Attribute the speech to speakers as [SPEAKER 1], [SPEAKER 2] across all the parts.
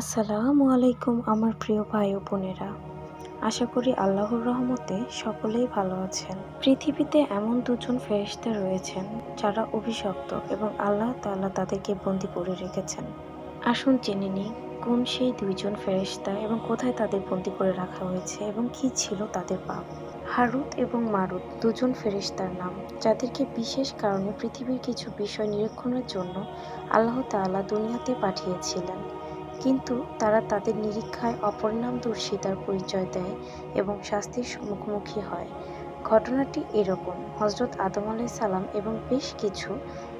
[SPEAKER 1] আসসালামু আলাইকুম আমার প্রিয় ভাই ও বোনেরা। আশা করি আল্লাহর রহমতে সকলেই ভালো আছেন। পৃথিবীতে এমন দুজন ফেরেশতা রয়েছেন যারা অভিশপ্ত এবং আল্লাহ তাআলা তাদেরকে বন্দি করে রেখেছেন। আসুন জেনে নিই, কোন সেই দুইজন ফেরেশতা এবং কোথায় তাদের বন্দি করে রাখা হয়েছে এবং কি ছিল তাদের পাপ? হারুত এবং মারুত দুজন ফেরেশতার নাম, যাদেরকে বিশেষ কারণে পৃথিবীর কিছু বিষয় নিরীক্ষণের জন্য আল্লাহ তাআলা দুনিয়াতে পাঠিয়েছিলেন। কিন্তু তারা তাদের নিরীক্ষায় অপরিণামদর্শিতার পরিচয় দেয় এবং শাস্তির মুখোমুখি হয়। ঘটনাটি এরকম। হজরত আদম আলাই সালাম এবং বেশ কিছু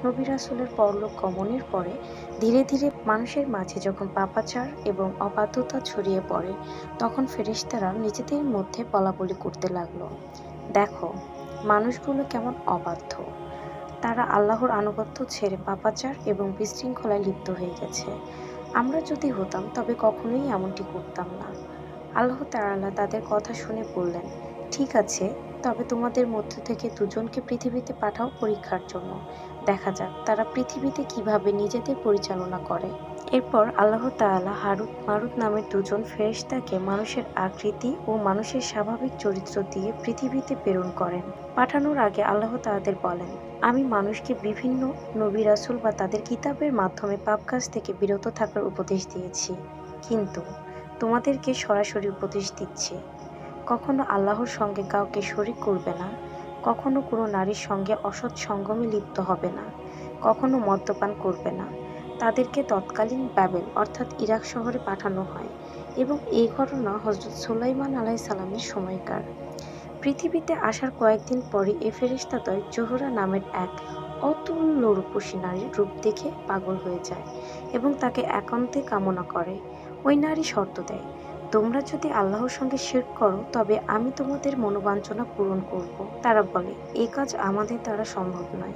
[SPEAKER 1] নবী রাসুলের পরলোক গমনের পরে ধীরে ধীরে মানুষের মাঝে যখন পাপাচার এবং অবাধ্যতা ছড়িয়ে পড়ে, তখন ফেরেশতারা নিজেদের মধ্যে বলাবলি করতে লাগল। দেখো, মানুষগুলো কেমন অবাধ্য। তারা আল্লাহর আনুগত্য ছেড়ে পাপাচার এবং বিশৃঙ্খলায় লিপ্ত হয়ে গেছে। আমরা যদি হতাম, তবে কখনোই এমনটি করতাম না। আল্লাহ তাআলা তাদের কথা শুনে বললেন, ঠিক আছে, তবে তোমাদের মধ্য থেকে দুজনকে পৃথিবীতে পাঠাও পরীক্ষার জন্য। দেখা যাক তারা পৃথিবীতে কীভাবে নিজেদের পরিচালনা করে। এরপর আল্লাহ তাআলা হারুত মারুত নামের দুজন ফেরেশতাকে মানুষের আকৃতি ও মানুষের স্বাভাবিক চরিত্র দিয়ে পৃথিবীতে প্রেরণ করেন। পাঠানোর আগে আল্লাহ তাদের বলেন, আমি মানুষকে বিভিন্ন নবী রাসূল বা তাদের কিতাবের মাধ্যমে পাপ কাজ থেকে বিরত থাকার উপদেশ দিয়েছি। কিন্তু তোমাদেরকে সরাসরি উপদেশ দিচ্ছি। কখনো আল্লাহর সঙ্গে কাউকে শরিক করবে না, কখনো কোনো নারীর সঙ্গে অসৎ সঙ্গমে লিপ্ত হবে না, কখনো মদ্যপান করবে না। তাদেরকে তৎকালীন ব্যাবেল অর্থাৎ ইরাক শহরে পাঠানো হয় এবং এই ঘটনা হজরত সুলাইমান আলাই সালামের সময়কার। পৃথিবীতে আসার কয়েকদিন পরই এ ফেরিস্তাদ্বয় জোহরা নামের এক অতুল্য রূপসী নারীর রূপ দেখে পাগল হয়ে যায় এবং তাকে একান্তে কামনা করে। ওই নারী শর্ত দেয়, তোমরা যদি আল্লাহর সঙ্গে শিরক করো, তবে আমি তোমাদের মনোবাঞ্ছনা পূরণ করব। তারা বলে, এ কাজ আমাদের দ্বারা সম্ভব নয়।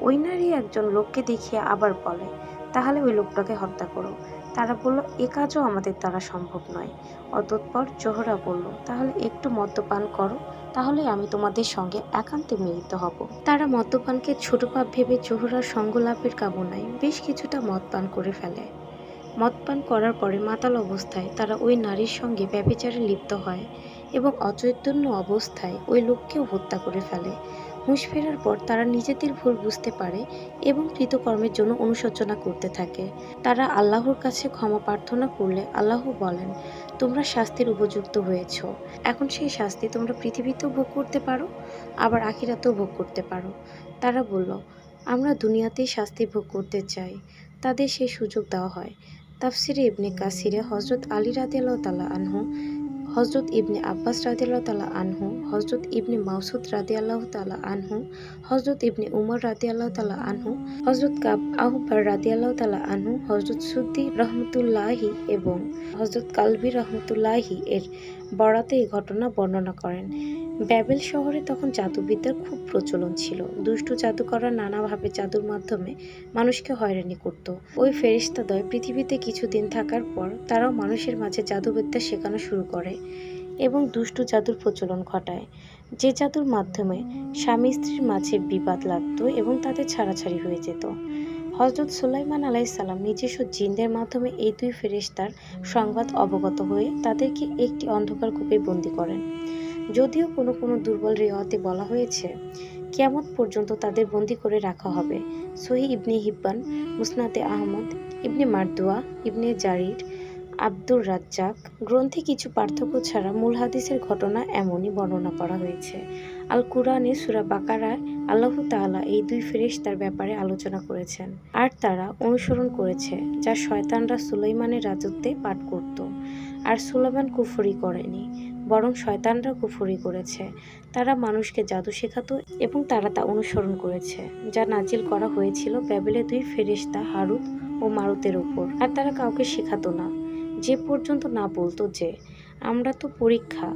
[SPEAKER 1] ওই নারী একজন লোককে দেখিয়ে আবার বলে তাহলে ওই লোকটাকে হত্যা করো। তারা বলল, এ কাজও আমাদের দ্বারা সম্ভব নয়। অতঃপর জোহরা বলল, তাহলে একটু মদ্যপান করো তাহলে আমি তোমাদের সঙ্গে একান্তে মিলিত হব। তারা মদ্যপানকে ছোট পাপ ভেবে জোহরার সঙ্গ লাভের কামনায় বেশ কিছুটা মদপান করে ফেলে। মদ পান করার পরে মাতাল অবস্থায় তারা ওই নারীর সঙ্গে ব্যভিচারে লিপ্ত হয় এবং অচৈতন্য অবস্থায় ওই লোককেও হত্যা করে ফেলে। হুঁশ ফেরার পর তারা নিজেদের ভুল বুঝতে পারে এবং কৃতকর্মের জন্য অনুশোচনা করতে থাকে। তারা আল্লাহর কাছে ক্ষমা প্রার্থনা করলে আল্লাহ বলেন, তোমরা শাস্তির উপযুক্ত হয়েছ। এখন সেই শাস্তি তোমরা পৃথিবীতেও ভোগ করতে পারো, আবার আখিরাতেও ভোগ করতে পারো। তারা বলল, আমরা দুনিয়াতেই শাস্তি ভোগ করতে চাই। তাদের সেই সুযোগ দেওয়া হয়। তাফসিরে ইবনে কাসিরে হজরত আলী রাদিয়াল্লাহ তালা আনহু হজরত ইবনে আব্বাস রাদিয়াল্লাহ তালা আনহু হজরত ইবনে মাউসুদ রাদিয়াল্লাহ তালা আনহু হজরত ইবনে উমর রাদিয়াল্লাহ তালা আনহু হজরত কাব আহবার রাদিয়াল্লাহ তালা আনহু হজরত সুদ্দি রহমতুল্লাহি এবং হজরত কালবি রহমতুল্লাহি এর বরাতে এই ঘটনা বর্ণনা করেন। ব্যাবেল শহরে তখন জাদুবিদ্যার খুব প্রচলন ছিল। দুষ্টু জাদুকররা নানাভাবে জাদুর মাধ্যমে মানুষকে হয়রানি করত। ওই ফেরিস্তাদয় পৃথিবীতে কিছুদিন থাকার পর তারাও মানুষের মাঝে জাদুবিদ্যা শেখানো শুরু করে এবং দুষ্টু জাদুর প্রচলন ঘটায়। যে জাদুর মাধ্যমে স্বামী স্ত্রীর মাঝে বিবাদ লাগতো এবং তাদের ছাড়াছাড়ি হয়ে যেত। হজরত সুলাইমান আলাইসাল্লাম নিজস্ব জিনদের মাধ্যমে এই দুই ফেরেশতার সংবাদ অবগত হয়ে তাদেরকে একটি অন্ধকার কূপে বন্দি করেন। যদিও কোনো কোনো দুর্বল রেওয়াতে বলা হয়েছে কেমন পর্যন্ত তাদের বন্দি করে রাখা হবে। সহি ইবনে হিব্বান মুসনাতে আহমদ, ইবনে মারদুয়া, ইবনে জারির, আব্দুর রাজ্জাক গ্রন্থে কিছু পার্থক্য ছাড়া মূল হাদিসের ঘটনা এমনই বর্ণনা করা হয়েছে। আল কুরআনে সুরা বাকারায় আল্লাহ তাআলা এই দুই ফেরেশতার ব্যাপারে আলোচনা করেছেন। আর তারা অনুসরণ করেছে, যা শয়তানরা সুলাইমানের রাজত্বে পাঠ করত। আর সুলাইমান কুফরি করেনি। বরং শয়তানরা কুফরি করেছে। তারা মানুষকে জাদু শেখাতো এবং তারা তা অনুসরণ করেছে, যা নাজিল করা হয়েছিল ব্যাবেলের দুই ফেরেশতা হারুত ও মারুতের উপর। আর তারা কাউকে শেখাতো না, যে পর্যন্ত না বলতো যে, আমরা তো পরীক্ষা,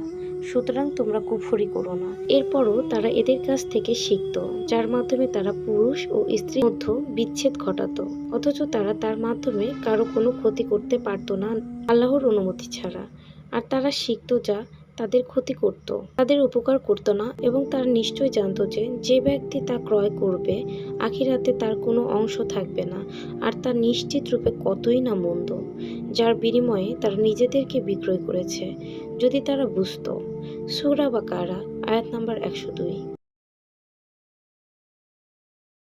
[SPEAKER 1] সুতরাং তোমরা কুফরি করো না। এরপরও তারা এদের কাছ থেকে শিখত, যার মাধ্যমে তারা পুরুষ ও স্ত্রীর মধ্যে বিচ্ছেদ ঘটাতো, অথচ তারা তার মাধ্যমে কারও কোনো ক্ষতি করতে পারতো না আল্লাহর অনুমতি ছাড়া। আর তারা শিখত যা তাদের ক্ষতি করত, তাদের উপকার করত না এবং তারা নিশ্চয় জানত যে যে ব্যক্তি তা ক্রয় করবে, আখিরাতে তার কোনো অংশ থাকবে না। আর তা নিশ্চিত রূপে কতই না মন্দ, যার বিনিময়ে তারা নিজেদেরকে বিক্রয় করেছে, যদি তারা বুঝত। সুরা বা কারা আয়াত নাম্বার একশো দুই।